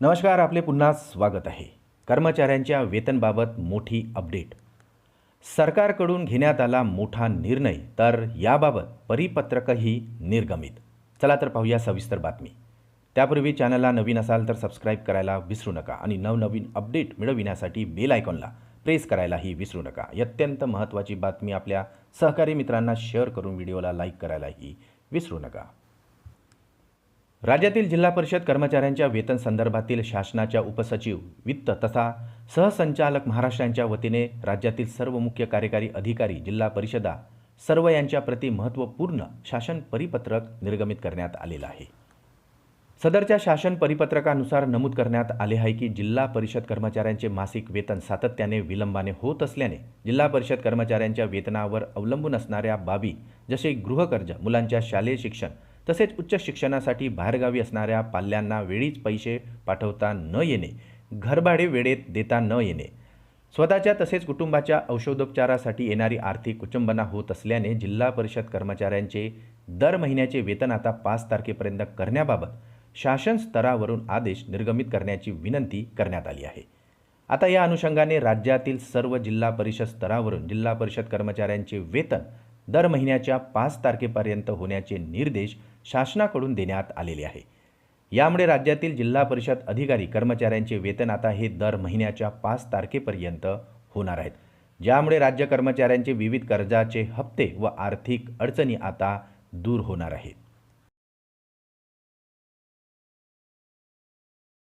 नमस्कार आपले पुन्हा स्वागत आहे. कर्मचाऱ्यांच्या वेतनबाबत मोठी अपडेट. सरकारकडून घेण्यात आला मोठा निर्णय तर याबाबत परिपत्रकही निर्गमित. चला तर पाहूया सविस्तर बातमी. त्यापूर्वी चॅनलला नवीन असाल तर सबस्क्राईब करायला विसरू नका आणि नवनवीन अपडेट मिळविण्यासाठी बेल आयकॉनला प्रेस करायलाही विसरू नका. ही अत्यंत महत्त्वाची बातमी आपल्या सहकारी मित्रांना शेअर करून व्हिडिओला लाईक करायलाही विसरू नका. राज्यातील जिल्हा परिषद कर्मचाऱ्यांच्या वेतन संदर्भातील शासनाच्या उपसचिव वित्त तथा सहसंचालक महाराष्ट्रांच्या वतीने राज्यातील सर्व मुख्य कार्यकारी अधिकारी जिल्हा परिषदा सर्व यांच्या प्रति महत्त्वपूर्ण शासन परिपत्रक निर्गमित करण्यात आलेलं आहे. सदरच्या शासन परिपत्रकानुसार नमूद करण्यात आले आहे की जिल्हा परिषद कर्मचाऱ्यांचे मासिक वेतन सातत्याने विलंबाने होत असल्याने जिल्हा परिषद कर्मचाऱ्यांच्या वेतनावर अवलंबून असणाऱ्या बाबी जसे गृहकर्ज मुलांच्या शालेय शिक्षण तसेच उच्च शिक्षणासाठी बाहेरगावी असणाऱ्या पाल्यांना वेळीच पैसे पाठवता न येणे घरभाडे वेळेत देता न येणे. स्वतःच्या तसेच कुटुंबाच्या औषधोपचारासाठी येणारी आर्थिक कुचंबना होत असल्याने जिल्हा परिषद कर्मचाऱ्यांचे दर महिन्याचे वेतन आता पाच तारखेपर्यंत करण्याबाबत शासन स्तरावरून आदेश निर्गमित करण्याची विनंती करण्यात आली आहे. आता या अनुषंगाने राज्यातील सर्व जिल्हा परिषद स्तरावरून जिल्हा परिषद कर्मचाऱ्यांचे वेतन दर महिन्याच्या पाच तारखेपर्यंत होण्याचे निर्देश शासनाकडून देण्यात आलेले आहे. यामुळे राज्यातील जिल्हा परिषद अधिकारी कर्मचाऱ्यांचे वेतन आता हे दर महिन्याच्या पाच तारखेपर्यंत होणार आहेत. ज्यामुळे राज्य कर्मचाऱ्यांचे विविध कर्जाचे हप्ते व आर्थिक अडचणी आता दूर होणार आहेत.